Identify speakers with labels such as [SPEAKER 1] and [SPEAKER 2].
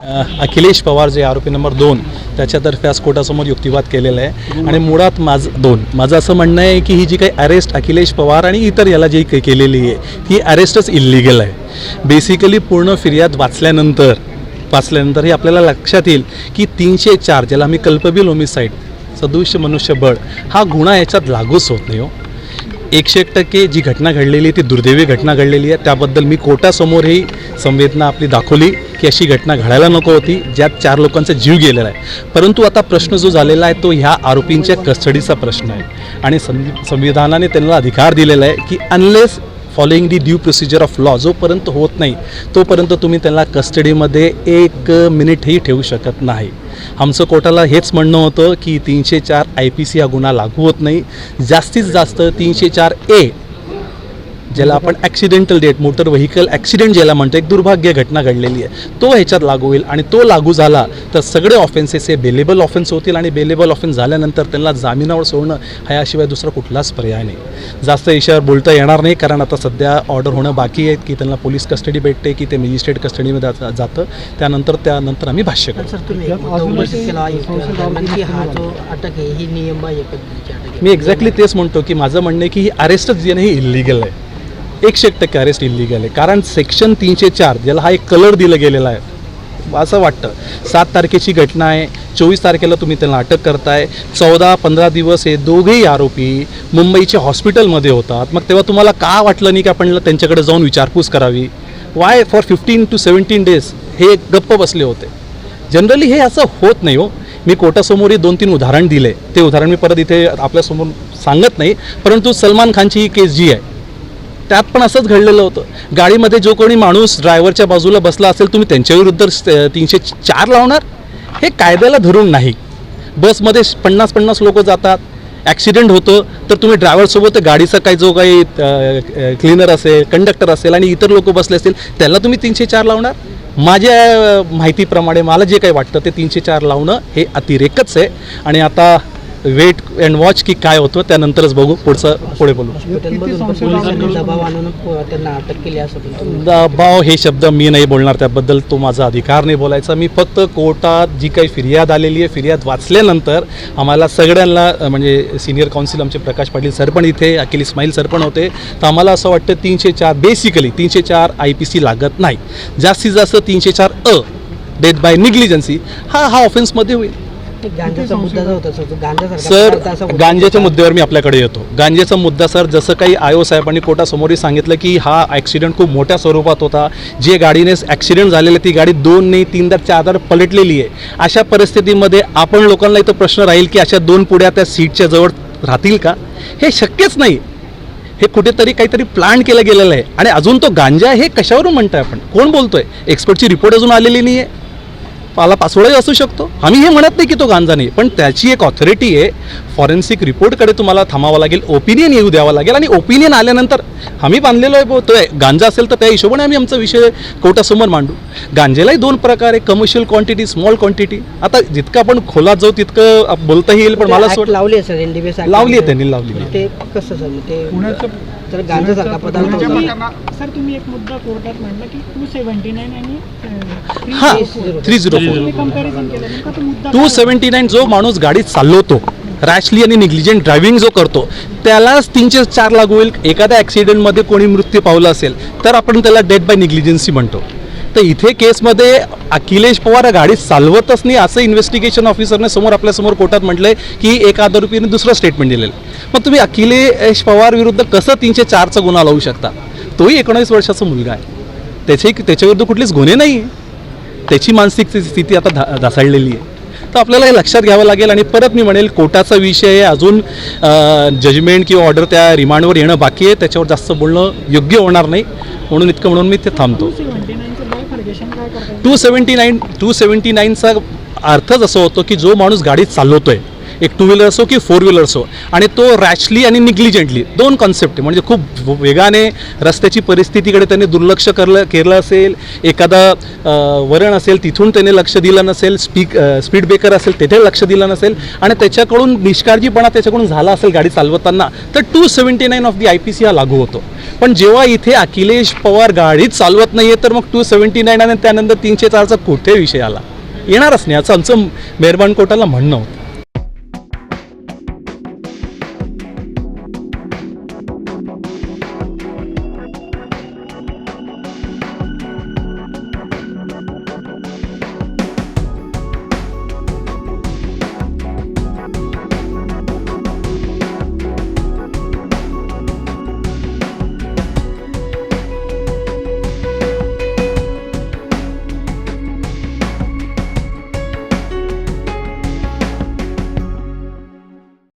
[SPEAKER 1] अखिलेश पवार जे आरोपी नंबर दोन त्याच्यातर्फे आज कोर्टासमोर युक्तिवाद केलेला आहे. आणि मुळात माझं दोन. माझं असं म्हणणं आहे की ही जी काही अरेस्ट अखिलेश पवार आणि इतर याला जी काही केलेली आहे ही अरेस्टच इल्लिगल आहे. बेसिकली पूर्ण फिर्याद वाचल्यानंतर वाचल्यानंतर हे आपल्याला लक्षात येईल की तीनशे चार ज्याला आम्ही कल्पबिल होमिसाईड सदृश्य मनुष्यबळ हा गुन्हा याच्यात लागूच होत नाही हो. एकशे एक टक्के जी घटना घडलेली आहे ती दुर्दैवी घटना घडलेली आहे. त्याबद्दल मी कोर्टासमोरही संवेदना आपली दाखवली. की अशी घटना घडायला नको होती ज्यात चार लोकांचा जीव गेलेला आहे. परंतु आता प्रश्न जो झालेला आहे तो ह्या आरोपींच्या कस्टडीचा प्रश्न आहे. आणि संविधानाने त्यांना अधिकार दिलेला आहे की unless following the due procedure of law जोपर्यंत होत नाही तोपर्यंत तुम्ही त्यांना कस्टडीमध्ये एक मिनिटही ठेवू शकत नाही. आमचं कोर्टाला हेच म्हणणं होतं की तीनशे चार आय पी सी हा गुन्हा लागू होत नाही. जास्तीत जास्त तीनशे चार ए ज्याला आपण accidental death motor vehicle accident ज्याला म्हणतो एक दुर्भाग्य घटना घडलेली आहे. तो ह्याच्यात लागू होईल आणि तो लागू झाला तर सगळे ऑफेन्सेस हे बेलेबल ऑफेन्स होतील आणि बेलेबल ऑफेन्स झाल्यानंतर त्यांना जामिनावर सोडणं हा याशिवाय दुसरा कुठलाच पर्याय नाही. जास्त याच्यावर बोलता येणार नाही कारण आता सध्या ऑर्डर होणं बाकी आहे की त्यांना पोलीस कस्टडी भेटते की ते मॅजिस्ट्रेट कस्टडीमध्ये जातं. त्यानंतर त्यानंतर आम्ही भाष्य करतो.
[SPEAKER 2] सर तुम्ही एक मुद्दा उपस्थित केला आयुक्त की जो अटक आहे नियमबाह्य पद्धतीची अटक आहे.
[SPEAKER 1] मी एक्झॅक्टली तेच म्हणतो की माझं म्हणणं आहे की ही अरेस्टच नाही ही इलिगल आहे. एकशे एक टक्के अरेस्ट इलिगल आहे. कारण सेक्शन तीनशे चार ज्याला हा एक कलर दिला गेलेला आहे असं वाटतं. सात तारखेची घटना आहे चोवीस तारखेला तुम्ही त्यांना अटक करताय चौदा पंधरा दिवस हे दोघेही आरोपी मुंबईच्या हॉस्पिटलमध्ये होतात. मग तेव्हा तुम्हाला का वाटलं नाही की आपण त्यांच्याकडे जाऊन विचारपूस करावी? Why for fifteen to seventeen days हे गप्प बसले होते? जनरली हे असं होत नाही हो. मी कोर्टासमोरही दोन तीन उदाहरण दिले. ते उदाहरण मी परत इथे आपल्यासमोर सांगत नाही. परंतु सलमान खानची ही केस जी आहे त्यात पण असंच घडलेलं होतं. गाडीमध्ये जो कोणी माणूस ड्रायव्हरच्या बाजूला बसला असेल तुम्ही त्यांच्याविरुद्ध स- तीनशे चार लावणार? हे कायद्याला धरून नाही. बसमध्ये पन्नास पन्नास लोक जातात. ॲक्सिडेंट होतं तर तुम्ही ड्रायव्हरसोबत गाडीचा काही जो काही क्लिनर असेल कंडक्टर असेल आणि इतर लोक बसले असतील त्याला तुम्ही तीनशे चार लावणार? माझ्या माहितीप्रमाणे मला जे काही वाटतं ते तीनशे चार लावणं हे अतिरेकच आहे. आणि आता वेट अँड वॉच की काय होतं त्यानंतरच बघू पुढचं पुढे बोलू.
[SPEAKER 2] दबाव आणून प- त्यांना अटक केली असं पण तुम्ही
[SPEAKER 1] दबाव हे शब्द मी नाही बोलणार त्याबद्दल तो माझा अधिकार नाही बोलायचा. मी फक्त कोर्टात जी काही फिर्याद आलेली आहे फिर्याद वाचल्यानंतर आम्हाला सगळ्यांना म्हणजे सिनियर काउन्सिल आमचे प्रकाश पाटील सर पण इथे अखिल इस्माईल सर पण होते. तर आम्हाला असं वाटतं तीनशे चार बेसिकली तीनशे चार आय पी सी लागत नाही. जास्तीत जास्त तीनशे चार अ डेथ बाय निग्लिजन्सी हा हा ऑफेन्समध्ये होईल.
[SPEAKER 2] गांजाचा मुद्दा जो होता सर गांजासारखा.
[SPEAKER 1] गांजेच्या मुद्द्यावर मी आपल्याकडे येतो. गांजेचा मुद्दा सर जसं काही आयो साहेबांनी कोर्टासमोरही सांगितलं की हा ॲक्सिडेंट खूप मोठ्या स्वरूपात होता. जे गाडीने ॲक्सिडेंट झालेलं ती गाडी दोन नाही तीनदा चारदा पलटलेली आहे. अशा परिस्थितीमध्ये आपण लोकांना इथं प्रश्न राहील की अशा दोन पुड्या त्या सीटच्या जवळ राहतील का? हे शक्यच नाही. हे कुठेतरी काहीतरी प्लान केलं गेलेलं आहे. आणि अजून तो गांजा हे कशावरून म्हणतोय आपण? कोण बोलतोय? एक्सपर्टची रिपोर्ट अजून आलेली नाही आहे पाला पासवर्डही असू शकतो. आम्ही हे म्हणत नाही की तो गांजा नाही पण त्याची एक ऑथॉरिटी आहे. फॉरेन्सिक रिपोर्टकडे तुम्हाला थांबावं लागेल ओपिनियन येऊ द्यावं लागेल आणि ओपिनियन आल्यानंतर आम्ही बांधलेलो आहे तो आहे. गांजा असेल तर त्या हिशोबाने आम्ही आमचा विषय कोर्टासमोर मांडू. गांजेलाही दोन प्रकार आहे कमर्शियल क्वांटिटी स्मॉल क्वांटिटी आता जितकं आपण खोलात जाऊ तितकं बोलता येईल पण मला
[SPEAKER 2] Act
[SPEAKER 1] असं
[SPEAKER 2] लावली आहे सर एनडीबीएस
[SPEAKER 1] लावली आहे त्यांनी लावली आहे.
[SPEAKER 2] ते कसं मग ते तर गांजासारखा पदार्थ होता
[SPEAKER 3] सर तुम्ही एक मुद्दा कोर्टात मांडला की टू सेव्हन्टी नाईन आणि
[SPEAKER 1] हां three zero four two seventy nine जो माणूस गाडी चालवतो रॅशली आणि निग्लिजंट ड्रायव्हिंग जो करतो त्यालाच तीनशे चार लागू होईल. एखाद्या ॲक्सिडेंटमध्ये कोणी मृत्यू पावला असेल तर आपण त्याला डेथ बाय निग्लिजन्सी म्हणतो. तर इथे केसमध्ये अखिलेश पवार गाडी चालवतच नाही असं इन्व्हेस्टिगेशन ऑफिसरने समोर आपल्यासमोर कोर्टात म्हटलंय की एक आरोपीने दुसरं स्टेटमेंट दिलेलं आहे. मग तुम्ही अखिलेश पवार विरुद्ध कसं तीनशे चारचा गुन्हा लावू शकता? तोही एकोणीस वर्षाचा मुलगा आहे. त्याची त्याच्याविरुद्ध कुठलीच गुन्हे नाही आहे. त्याची मानसिक स्थिती आता धा ढासळलेली आहे. तर आपल्याला हे लक्षात घ्यावं लागेल आणि परत मी म्हणेल कोर्टाचा विषय आहे. अजून जजमेंट किंवा ऑर्डर त्या रिमांडवर येणं बाकी आहे. त्याच्यावर जास्त बोलणं योग्य होणार नाही. म्हणून इतकं म्हणून मी ते थांबतो
[SPEAKER 3] सेव्हन्टी नाईनचं बाय फर्गेशन काय करता
[SPEAKER 1] two seventy nine two seventy नाईनचा अर्थच असं होतो की जो माणूस गाडी चालवतोय एक टू व्हीलर असो की फोर व्हीलर असो. आणि तो रॅशली आणि निग्लिजंटली दोन कॉन्सेप्ट आहे. म्हणजे खूप वेगाने रस्त्याची परिस्थितीकडे त्याने दुर्लक्ष करलं केलं असेल एखादा वरण असेल तिथून त्याने लक्ष दिलं नसेल स्पीक स्पीड ब्रेकर असेल तेथे लक्ष दिलं नसेल आणि त्याच्याकडून निष्काळजीपणा त्याच्याकडून झाला असेल गाडी चालवताना तर two seventy nine of the I P C हा लागू होतो. पण जेव्हा इथे अखिलेश पवार गाडीच चालवत नाही आहे तर मग टू सेवन्टी नाईन आणि त्यानंतर तीनशे चारचा कुठे विषय आला? येणारच नाही. असं आमचं मेहरबान कोर्टाला म्हणणं होतं.